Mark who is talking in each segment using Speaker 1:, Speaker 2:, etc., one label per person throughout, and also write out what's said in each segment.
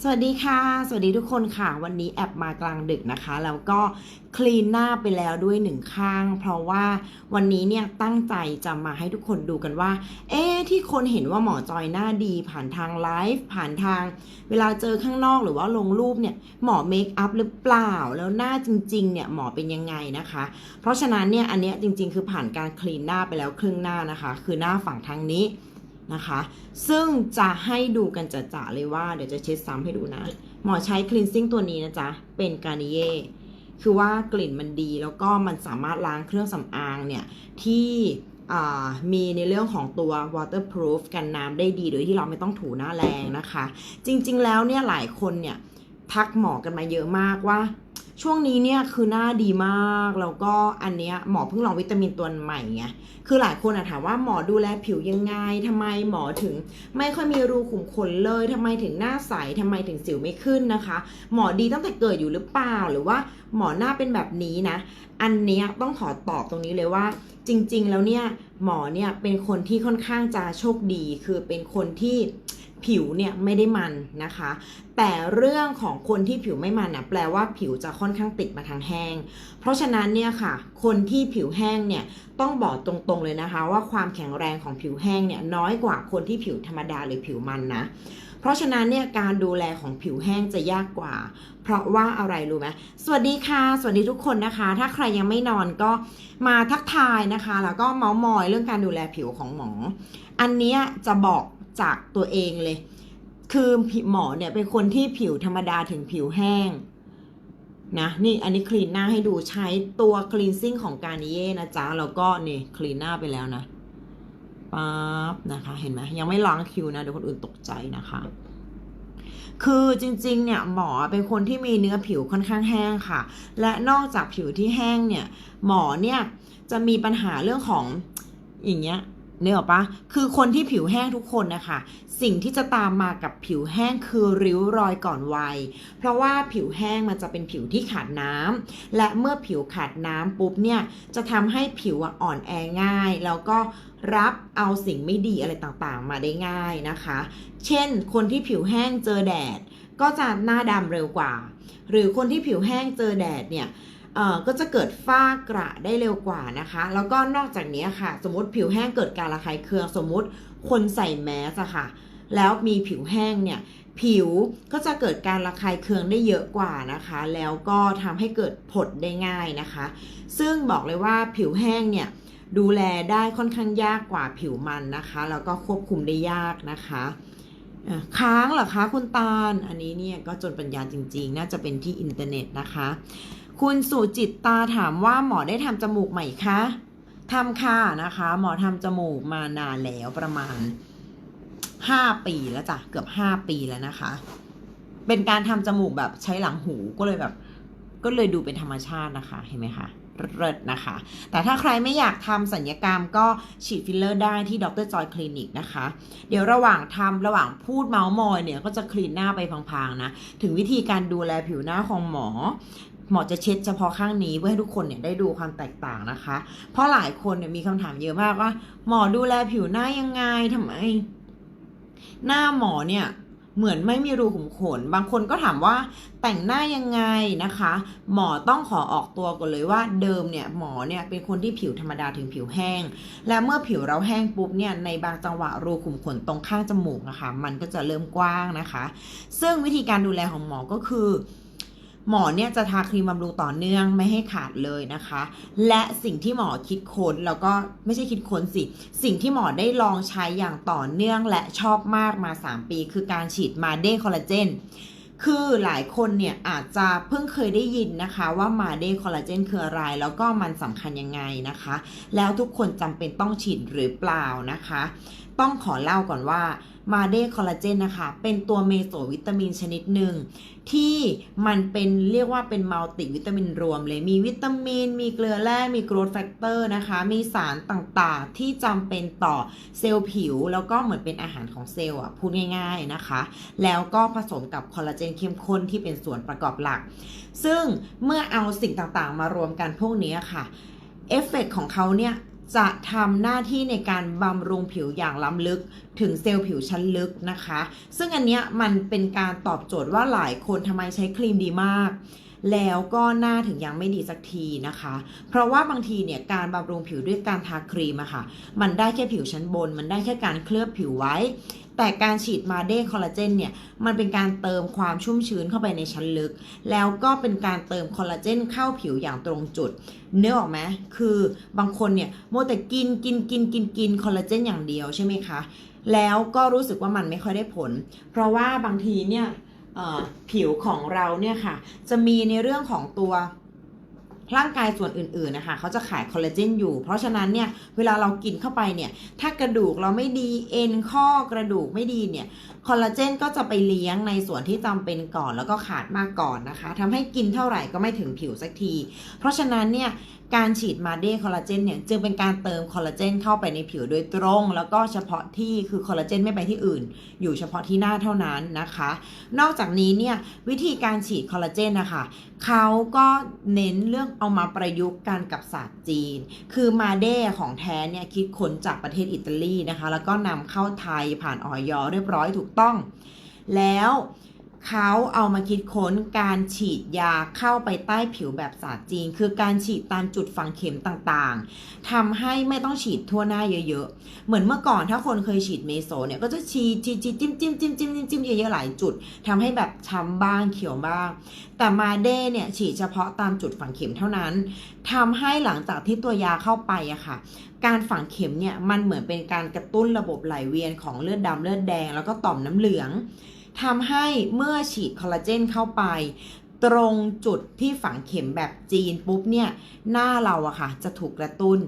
Speaker 1: สวัสดีค่ะ สวัสดีทุกคนค่ะ วันนี้แอบมากลางดึกนะคะ แล้วก็คลีนหน้าไปแล้วด้วยหนึ่งข้าง เพราะว่าวันนี้เนี่ยตั้งใจจะมาให้ทุกคนดูกันว่า เอ๊ที่คนเห็นว่าหมอจอยหน้าดีผ่านทางไลฟ์ผ่านทาง เวลาเจอข้างนอกหรือว่าลงรูปเนี่ยหมอเมคอัพหรือเปล่า แล้วหน้าจริงๆเนี่ยหมอเป็นยังไงนะคะ เพราะฉะนั้นเนี่ยอันเนี้ยจริง ๆ คือผ่านการคลีนหน้าไปแล้วครึ่งหน้านะคะ คือหน้าฝั่งทางนี้ นะคะ ซึ่งจะให้ดูกันจะๆเลยว่าเดี๋ยวจะเช็ดซ้ำให้ดูนะ หมอใช้ cleansing ตัวนี้นะจ๊ะ เป็นการนิเยคือว่ากลิ่นมันดีแล้วก็มันสามารถล้างเครื่องสำอางเนี่ยที่มีในเรื่องของตัว waterproof กันน้ำได้ดีโดยที่เราไม่ต้องถูหน้าแรงนะคะ จริงๆแล้วเนี่ยหลายคนเนี่ยทักหมอกันมาเยอะมากว่า ช่วงนี้เนี่ยคือหน้าดีมาก แล้วก็อันเนี้ยหมอเพิ่งลองวิตามินตัวใหม่ไงคือหลายคนอะถามว่าหมอดูแลผิวยังไงทำไมหมอถึง ไม่ค่อยมีรูขุมขนเลยทำไมถึงหน้าใสทำไมถึงสิวไม่ขึ้นนะคะ หมอดีตั้งแต่เกิดอยู่หรือเปล่าหรือว่าหมอหน้าเป็นแบบนี้นะ อันเนี้ยต้องขอตอบตรงนี้เลยว่า จริง ๆ แล้วเนี่ยหมอเนี่ยเป็นคนที่ค่อนข้างจะโชคดี คือเป็นคนที่ ผิวเนี่ยไม่ได้มันนะคะ แต่เรื่องของคนที่ผิวไม่มันนะแปลว่าผิวจะค่อนข้างติดมาทางแห้ง เพราะฉะนั้นเนี่ยค่ะ คนที่ผิวแห้งเนี่ยต้องบอกตรงๆเลยนะคะ ว่าความแข็งแรงของผิวแห้งเนี่ยน้อยกว่าคนที่ผิวธรรมดาหรือผิวมันนะเพราะฉะนั้นเนี่ยการดูแลของผิวแห้งจะยากกว่า เพราะว่าอะไรรู้ไหมสวัสดีค่ะ สวัสดีทุกคนนะคะ ถ้าใครยังไม่นอนก็มาทักทายนะคะ แล้วก็เมาส์มอยเรื่องการดูแลผิวของหมอ อันนี้จะบอก จากตัวเองเลย คือหมอเนี่ยเป็นคนที่ผิวธรรมดาถึงผิวแห้งนะนี่อันนี้คลีนหน้าให้ดูใช้ตัวคลีนซิ่งของการนิเย่นะจ๊ะแล้วก็นี่คลีนหน้าไปแล้วนะปั๊บนะคะเห็นไหมยังไม่ล้างคิวนะเดี๋ยวคนอื่นตกใจนะคะ คือจริงๆ เนี่ยหมอเป็นคนที่มีเนื้อผิวค่อนข้างแห้งค่ะ และนอกจากผิวที่แห้งเนี่ย หมอเนี่ยจะมีปัญหาเรื่องของอย่างเงี้ย เนื้ออปะคือคนที่ผิวแห้งทุกคนนะคะสิ่งที่จะตามมากับผิวแห้งคือริ้วรอยก่อนวัย เพราะว่าผิวแห้งมันจะเป็นผิวที่ขาดน้ำและเมื่อผิวขาดน้ำปุ๊บเนี่ยจะทำให้ผิวอ่อนแอง่าย แล้วก็รับเอาสิ่งไม่ดีอะไรต่างๆ มาได้ง่ายนะคะ เช่น คนที่ผิวแห้งเจอแดด ก็จะหน้าดำเร็วกว่า หรือคนที่ผิวแห้งเจอแดดเนี่ย ก็จะเกิดฝ้ากระได้เร็วกว่านะคะ แล้วก็นอกจากนี้ค่ะ สมมติผิวแห้งเกิดการระคายเคือง สมมติคนใส่แมสอะค่ะ แล้วมีผิวแห้งเนี่ยผิวก็จะเกิดการระคายเคืองได้เยอะกว่านะคะ แล้วก็ทำให้เกิดผดได้ง่ายนะคะ ซึ่งบอกเลยว่าผิวแห้งเนี่ยดูแลได้ค่อนข้างยากกว่าผิวมันนะคะ แล้วก็ควบคุมได้ยากนะคะอะค้างเหรอคะคุณตาล อันนี้เนี่ยก็จนปัญญาจริง ๆ น่าจะเป็นที่อินเทอร์เน็ตนะคะ คุณสุจิตตาถามว่าหมอได้ทำจมูกใหม่คะทำค่ะนะคะ หมอทำจมูกมานานแล้วประมาณ5ปีแล้วจ้ะเกือบ5ปีแล้วนะคะ เป็นการทำจมูกแบบใช้หลังหูก็เลยแบบ ก็เลยดูเป็นธรรมชาตินะคะเห็นไหมคะเลิศนะคะ แต่ถ้าใครไม่อยากทำสัญญกรรมก็ฉีดฟิลเลอร์ได้ที่ดรจอยคลินิกนะคะ เดี๋ยวระหว่างทำระหว่างพูดเมาส์มอยเนี่ย ก็จะคลีนหน้าไปพางๆนะ ถึงวิธีการดูแลผิวหน้าของหมอ หมอจะเช็ดเฉพาะข้างนี้เพื่อให้ทุกคนเนี่ยได้ดูความแตกต่างนะคะ เพราะหลายคนเนี่ยมีคำถามเยอะมากว่า หมอดูแลผิวหน้ายังไงทำไม หน้าหมอเนี่ยเหมือนไม่มีรูขุมขน บางคนก็ถามว่าแต่งหน้ายังไงนะคะ หมอต้องขอออกตัวก่อนเลยว่าเดิมเนี่ยหมอเนี่ยเป็นคนที่ผิวธรรมดาถึงผิวแห้ง และเมื่อผิวเราแห้งปุ๊บเนี่ยในบางจังหวะรูขุมขนตรงข้างจมูกนะคะมันก็จะเริ่มกว้างนะคะ ซึ่งวิธีการดูแลของหมอก็คือ หมอเนี่ยจะทาครีมบำรุงต่อเนื่องไม่ให้ขาดเลยนะคะ และสิ่งที่หมอคิดค้นแล้วก็ไม่ใช่คิดค้นสิ สิ่งที่หมอได้ลองใช้อย่างต่อเนื่องและชอบมากมา 3 ปี คือการฉีดมาเดคอลลาเจนคือหลายคนเนี่ยอาจจะเพิ่งเคยได้ยินนะคะว่ามาเดคอลลาเจนคืออะไร แล้วก็มันสำคัญยังไงนะคะ แล้วทุกคนจำเป็นต้องฉีดหรือเปล่านะคะ ต้องขอเล่าก่อนว่ามาเดคอลลาเจนนะคะ เป็นตัวเมโซวิตามินชนิดหนึ่ง ที่มันเป็นเรียกว่าเป็นมัลติวิตามินรวมเลย มีวิตามิน มีเกลือแร่ มีโกรทแฟกเตอร์นะคะ มีสารต่างๆ ที่จำเป็นต่อเซลล์ผิว แล้วก็เหมือนเป็นอาหารของเซลล์อะ พูดง่ายๆนะคะ แล้วก็ผสมกับคอลลาเจนเข้มข้นที่เป็นส่วนประกอบหลัก ซึ่งเมื่อเอาสิ่งต่างๆมารวมกันพวกนี้ค่ะเอฟเฟกต์ของเขาเนี่ย จะทำหน้าที่ในการบำรุงผิวอย่างล้ำลึก ถึงเซลล์ผิวชั้นลึกนะคะ ซึ่งอันเนี้ยมันเป็นการตอบโจทย์ว่าหลายคนทำไมใช้ครีมดีมาก แล้วก็หน้าถึงยังไม่ดีสักทีนะคะ เพราะว่าบางทีเนี่ยการบำรุงผิวด้วยการทาครีมอะค่ะ มันได้แค่ผิวชั้นบน มันได้แค่การเคลือบผิวไว้ แต่การฉีดมาเด้คอลลาเจนเนี่ย มันเป็นการเติมความชุ่มชื้นเข้าไปในชั้นลึก แล้วก็เป็นการเติมคอลลาเจนเข้าผิวอย่างตรงจุดเนื้อออกไหมคือบางคนเนี่ยโมแต่กินกินกินกินกินคอลลาเจนอย่างเดียวใช่ไหมคะ แล้วก็รู้สึกว่ามันไม่ค่อยได้ผล เพราะว่าบางทีเนี่ย ผิวของเราเนี่ยค่ะ จะมีในเรื่องของตัวร่างกายส่วนอื่นๆนะคะเขาจะขายคอลลาเจนอยู่ เพราะฉะนั้นเนี่ยเวลาเรากินเข้าไปเนี่ย ถ้ากระดูกเราไม่ดีเอ็นข้อกระดูกไม่ดีเนี่ยคอลลาเจนก็จะไปเลี้ยงในส่วนที่จำเป็นก่อนแล้วก็ขาดมากก่อนนะคะทำให้กินเท่าไหร่ก็ไม่ถึงผิวสักที เพราะฉะนั้นเนี่ย การฉีดมาเดคอลลาเจนเนี่ยจึงเป็นการเติมคอลลาเจนเข้าไปในผิวโดยตรง แล้วก็เฉพาะที่คือคอลลาเจนไม่ไปที่อื่น อยู่เฉพาะที่หน้าเท่านั้นนะคะ นอกจากนี้เนี่ยวิธีการฉีดคอลลาเจนนะคะเขาก็เน้นเรื่องเอามาประยุกต์กันกับศาสตร์จีน คือมาเดของแท้เนี่ยคิดค้นจากประเทศอิตาลีนะคะ แล้วก็นำเข้าไทยผ่านออยเรียบร้อยถูกต้อง แล้ว เขาเอามาคิดค้นการฉีดยาเข้าไปใต้ผิวแบบศาสตร์จีน คือการฉีดตามจุดฝังเข็มต่างๆทำให้ไม่ต้องฉีดทั่วหน้าเยอะๆ เหมือนเมื่อก่อนถ้าคนเคยฉีดเมโซเนี่ยก็จะฉีดฉีดจิ้มจิ้มจิ้มจิ้มจิ้มจิ้มเยอะๆหลายจุดทำให้แบบช้ำบ้างเขียวบ้าง แต่มาเด้เนี่ยฉีดเฉพาะตามจุดฝังเข็มเท่านั้นทำให้หลังจากที่ตัวยาเข้าไปอะค่ะการฝังเข็มเนี่ยมันเหมือนเป็นการกระตุ้นระบบไหลเวียนของเลือดดำเลือดแดง แล้วก็ต่อมน้ำเหลือง ทำให้เมื่อฉีดคอลลาเจนเข้าไป ตรงจุดที่ฝังเข็มแบบจีนปุ๊บเนี่ย หน้าเราอะค่ะ จะถูกกระตุ้น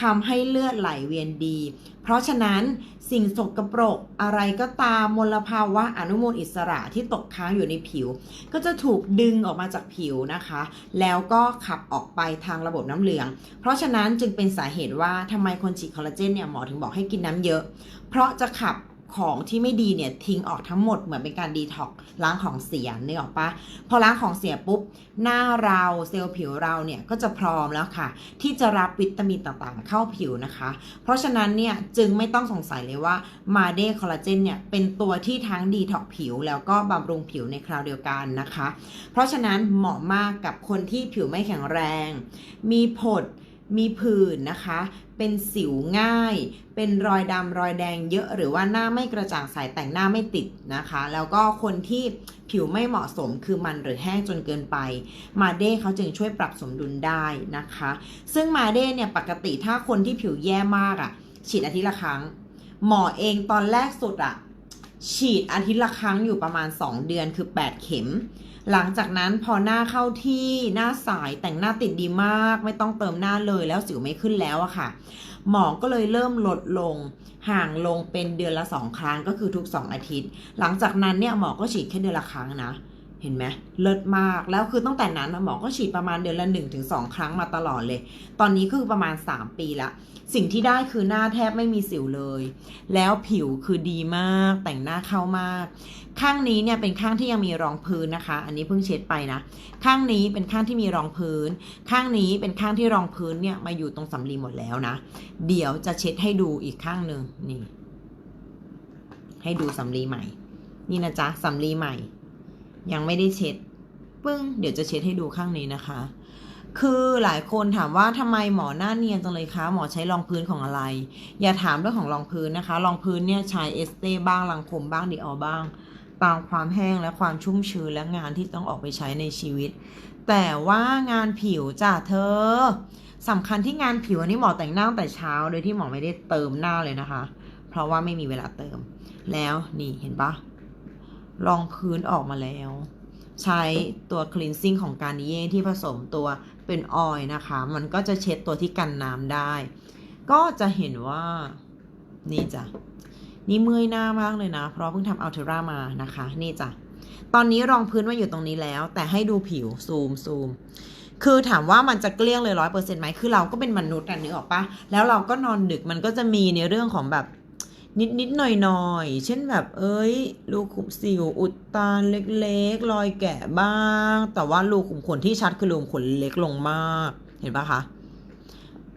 Speaker 1: ทำให้เลือดไหลเวียนดี เพราะฉะนั้นสิ่งสกปรกอะไรก็ตามมลภาวะอนุมูลอิสระที่ตกค้างอยู่ในผิว ก็จะถูกดึงออกมาจากผิวนะคะ แล้วก็ขับออกไปทางระบบน้ำเหลือง เพราะฉะนั้นจึงเป็นสาเหตุว่าทำไมคนฉีดคอลลาเจนเนี่ยหมอถึงบอกให้กินน้ำเยอะ เพราะจะขับ ของที่ไม่ดีเนี่ยทิ้งออกทั้งหมดเหมือนเป็นการดีท็อกล้างของเสียเนึกออกปะพอล้างของเสียปุ๊บ หน้าเราเซลล์ผิวเราเนี่ยก็จะพร้อมแล้วค่ะ ที่จะรับวิตามินต่างๆ เข้าผิวนะคะ เพราะฉะนั้นเนี่ยจึงไม่ต้องสงสัยเลยว่ามาเดคอลลาเจนเนี่ยเป็นตัวที่ทั้งดีท็อกผิว แล้วก็บำรุงผิวในคราวเดียวกันนะคะ เพราะฉะนั้นเหมาะมากกับคนที่ผิวไม่แข็งแรง มีผด มีผื่นนะคะ เป็นสิวง่าย เป็นรอยดำรอยแดงเยอะ หรือว่าหน้าไม่กระจ่างใสแต่งหน้าไม่ติดนะคะ แล้วก็คนที่ผิวไม่เหมาะสมคือมันหรือแห้งจนเกินไป มาเด้เขาจึงช่วยปรับสมดุลได้นะคะ ซึ่งมาเด้เนี่ยปกติถ้าคนที่ผิวแย่มากอะ่ะ ฉีดอาทิตย์ละครั้ง หมอเองตอนแรกสุดอะ่ะ ฉีดอาทิตย์ละครั้งอยู่ประมาณ 2 เดือนคือ 8 เข็ม หลังจากนั้นพอหน้าเข้าที่หน้าสายแต่งหน้าติดดีมาก ไม่ต้องเติมหน้าเลยแล้วสิวไม่ขึ้นแล้วอะค่ะ หมอก็เลยเริ่มลดลง ห่างลงเป็นเดือนละสองครั้งก็คือทุก 2 อาทิตย์ หลังจากนั้นเนี่ยหมอก็ฉีดแค่เดือนละครั้งนะ เห็นไหมเลิศมากแล้วคือตั้งแต่นั้นหมอก็ฉีดประมาณเดือนละ1-2ถึงครั้งมาตลอดเลย ตอนนี้คือประมาณ 3 ปีละสิ่งที่ได้คือหน้าแทบไม่มีสิวเลย แล้วผิวคือดีมากแต่งหน้าเข้ามาก ข้างนี้เนี่ยเป็นข้างที่ยังมีรองพื้นนะคะ อันนี้เพิ่งเช็ดไปนะ ข้างนี้เป็นข้างที่มีรองพื้น ข้างนี้เป็นข้างที่รองพื้นเนี่ยมาอยู่ตรงสำลีหมดแล้วนะ เดี๋ยวจะเช็ดให้ดูอีกข้างหนึ่งนี่ ให้ดูสำลีใหม่ นี่นะจ๊ะสำลีใหม่ ยังไม่ได้เช็ดปึ้ง เดี๋ยวจะเช็ดให้ดูข้างนี้นะคะ คือหลายคนถามว่าทำไมหมอหน้าเนียนจังเลยคะ หมอใช้รองพื้นของอะไร อย่าถามเรื่องของรองพื้นนะคะ รองพื้นเนี่ยใช้เอสเต้บ้างลังคมบ้างดีออบ้างตามความแห้งและความชุ่มชื้นและงานที่ต้องออกไปใช้ในชีวิต แต่ว่างานผิวจ้ะเธอสำคัญที่งานผิวอันนี้หมอแต่งหน้าตั้งแต่เช้า โดยที่หมอไม่ได้เติมหน้าเลยนะคะ เพราะว่าไม่มีเวลาเติม แล้วนี่เห็นปะ รองพื้นออกมาแล้ว ใช้ตัว cleansing ของการนิเย่ที่ผสมตัวเป็นออยนะคะ มันก็จะเช็ดตัวที่กันน้ำได้ ก็จะเห็นว่า นี่จ้ะ นี่เมื่อยหน้ามากเลยนะ เพราะเพิ่งทำอัลเทอรามานะคะ นี่จ้ะ ตอนนี้รองพื้นมาอยู่ตรงนี้แล้ว แต่ให้ดูผิวซูมซูมคือถามว่ามันจะเกลี้ยงเลยร้อยเปอร์เซ็นต์ไหมคือเราก็เป็นมนุษย์อะนึกออกปะแล้วเราก็นอนดึกมันก็จะมีในเรื่องของแบบ นิดนิดหน่อยหน่อยเช่นแบบเอ้ยรูขุมสิวอุดตันเล็กๆ รอยแกะบ้าง แต่ว่ารูขุมขนที่ชัดคือรูขุมขนเล็กลงมาก เห็นปะคะ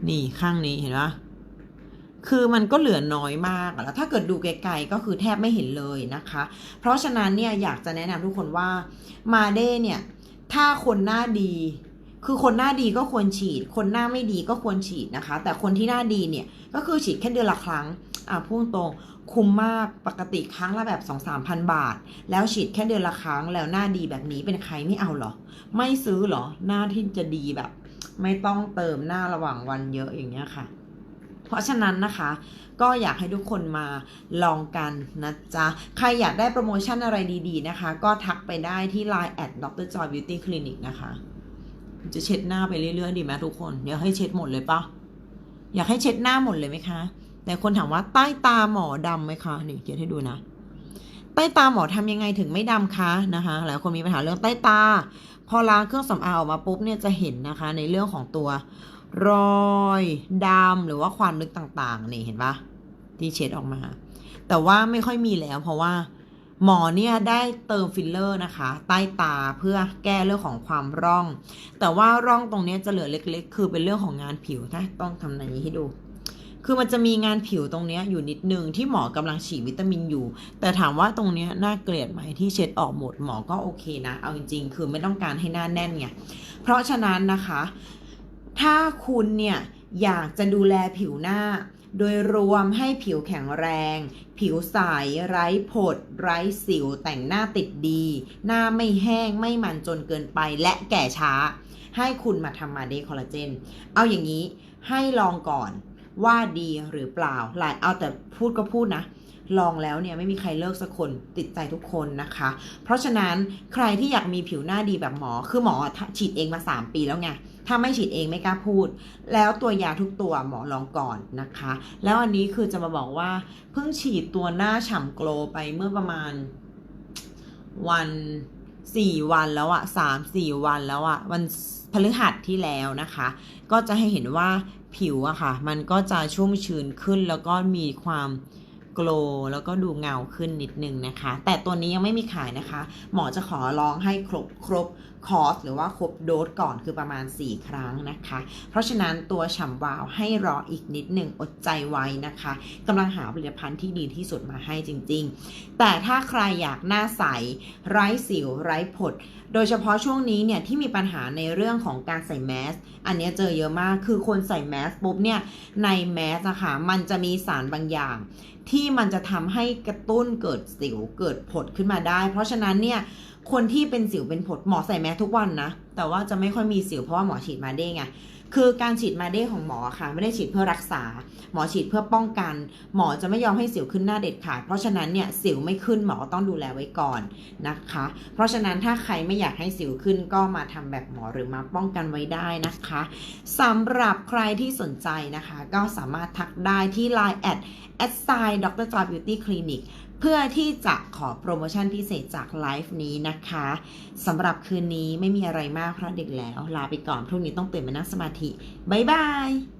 Speaker 1: นี่ข้างนี้เห็นปะคือมันก็เหลือน้อยมากแล้วถ้าเกิดดูไกลๆก็คือแทบไม่เห็นเลยนะคะ เพราะฉะนั้นเนี่ยอยากจะแนะนำทุกคนว่ามาเด้เนี่ย ถ้าคนหน้าดี คือคนหน้าดีก็ควรฉีด คนหน้าไม่ดีก็ควรฉีดนะคะ แต่คนที่หน้าดีเนี่ยก็คือฉีดแค่เดือนละครั้ง อะพูดตรงคุ้มมากปกติครั้งละแบบ2 3 0 0 0 บาท แล้วฉีดแค่เดือนละครั้งแล้วหน้าดีแบบนี้เป็นใครไม่เอาเหรอ ไม่ซื้อเหรอ หน้าที่จะดีแบบ ไม่ต้องเติมหน้าระหว่างวันเยอะอย่างเงี้ยค่ะ เพราะฉะนั้นนะคะ ก็อยากให้ทุกคนมาลองกันนะจ๊ะ ใครอยากได้โปรโมชั่นอะไรดีๆนะคะ ก็ทักไปได้ที่ Line at Dr. Joy Beauty Clinic นะคะ จะเช็ดหน้าไปเรื่อยๆดีไหมทุกคน เดี๋ยวให้เช็ดหมดเลยปะอยากให้เช็ดหน้าหมดเลยไหมคะ แต่คนถามว่าใต้ตาหมอดำไหมคะนี่เขียนให้ดูนะ ใต้ตาหมอทำยังไงถึงไม่ดำคะนะคะหลายคนมีปัญหาเรื่องใต้ตา พอล้างเครื่องสำอางออกมาปุ๊บเนี่ยจะเห็นนะคะ ในเรื่องของตัวรอยดำหรือว่าความลึกต่างๆนี่เห็นปะที่เช็ดออกมา แต่ว่าไม่ค่อยมีแล้ว เพราะว่าหมอเนี่ยได้เติมฟิลเลอร์นะคะ ใต้ตาเพื่อแก้เรื่องของความร่อง แต่ว่าร่องตรงนี้จะเหลือเล็ก ๆ คือเป็นเรื่องของงานผิวถ้ต้องทำอย่างนี้ให้ดู คือมันจะมีงานผิวตรงเนี้ยอยู่นิดนึงที่หมอกำลังฉีดวิตามินอยู่ แต่ถามว่าตรงเนี้ยน่าเกลียดไหมที่เช็ดออกหมดหมอก็โอเคนะ เอาจริง ๆ คือไม่ต้องการให้หน้าแน่นไง เพราะฉะนั้นนะคะ ถ้าคุณเนี่ยอยากจะดูแลผิวหน้า โดยรวมให้ผิวแข็งแรง ผิวใสไร้ผด ไร้สิว แต่งหน้าติดดี หน้าไม่แห้งไม่มันจนเกินไปและแก่ช้า ให้คุณมาทำมาเดคอลลาเจน เอาอย่างนี้ให้ลองก่อน ว่าดีหรือเปล่าหลายเอาแต่พูดก็พูดนะ ลองแล้วเนี่ยไม่มีใครเลิกสักคนติดใจทุกคนนะคะ เพราะฉะนั้นใครที่อยากมีผิวหน้าดีแบบหมอ คือหมอฉีดเองมา 3 ปีแล้วไงถ้าไม่ฉีดเองไม่กล้าพูด แล้วตัวยาทุกตัวหมอลองก่อนนะคะ แล้วอันนี้คือจะมาบอกว่า เพิ่งฉีดตัวหน้าฉ่ำโกลไปเมื่อประมาณวัน สี่วันแล้วอะสามสี่วันแล้วอะวันพฤหัสที่แล้วนะคะ ก็จะให้เห็นว่าผิวอะค่ะ มันก็จะชุ่มชื้นขึ้นแล้วก็มีความ โกลแล้วก็ดูเงาขึ้นนิดนึงนะคะ แต่ตัวนี้ยังไม่มีขายนะคะ หมอจะขอลองให้ครบครบคอร์สหรือว่าครบโดสก่อนคือประมาณ 4 ครั้งนะคะ เพราะฉะนั้นตัวฉ่ำวาวให้รออีกนิดหนึ่งอดใจไว้นะคะกำลังหาผลิตภัณฑ์ที่ดีที่สุดมาให้จริง ๆ แต่ถ้าใครอยากหน้าใส ไร้สิวไร้ผดโดยเฉพาะช่วงนี้เนี่ยที่มีปัญหาในเรื่องของการใส่แมส อันนี้เจอเยอะมาก คือคนใส่แมสปุ๊บเนี่ยในแมสอะค่ะมันจะมีสารบางอย่าง ที่มันจะทำให้กระตุ้นเกิดสิวเกิดผดขึ้นมาได้ เพราะฉะนั้นเนี่ยคนที่เป็นสิวเป็นผดหมอใส่แมสทุกวันนะ แต่ว่าจะไม่ค่อยมีสิวเพราะว่าหมอฉีดมาเด้ไง คือการฉีดมาเด้ของหมอค่ะ ไม่ได้ฉีดเพื่อรักษา หมอฉีดเพื่อป้องกัน หมอจะไม่ยอมให้สิวขึ้นหน้าเด็ดขาด เพราะฉะนั้นเนี่ยสิวไม่ขึ้นหมอต้องดูแลไว้ก่อนนะคะ เพราะฉะนั้นถ้าใครไม่อยากให้สิวขึ้นก็มาทำแบบหมอหรือมาป้องกันไว้ได้นะคะสำหรับใครที่สนใจนะคะ ก็สามารถทักได้ที่ Line แอดแอดไซน์ดรจอยบิวตี้คลินิก เพื่อที่จะขอโปรโมชั่นพิเศษจากไลฟ์นี้นะคะสำหรับคืนนี้ไม่มีอะไรมากเพราะเด็กแล้ว ลาไปก่อนพรุ่งนี้ต้องตื่นมานั่งสมาธิ บ๊ายบาย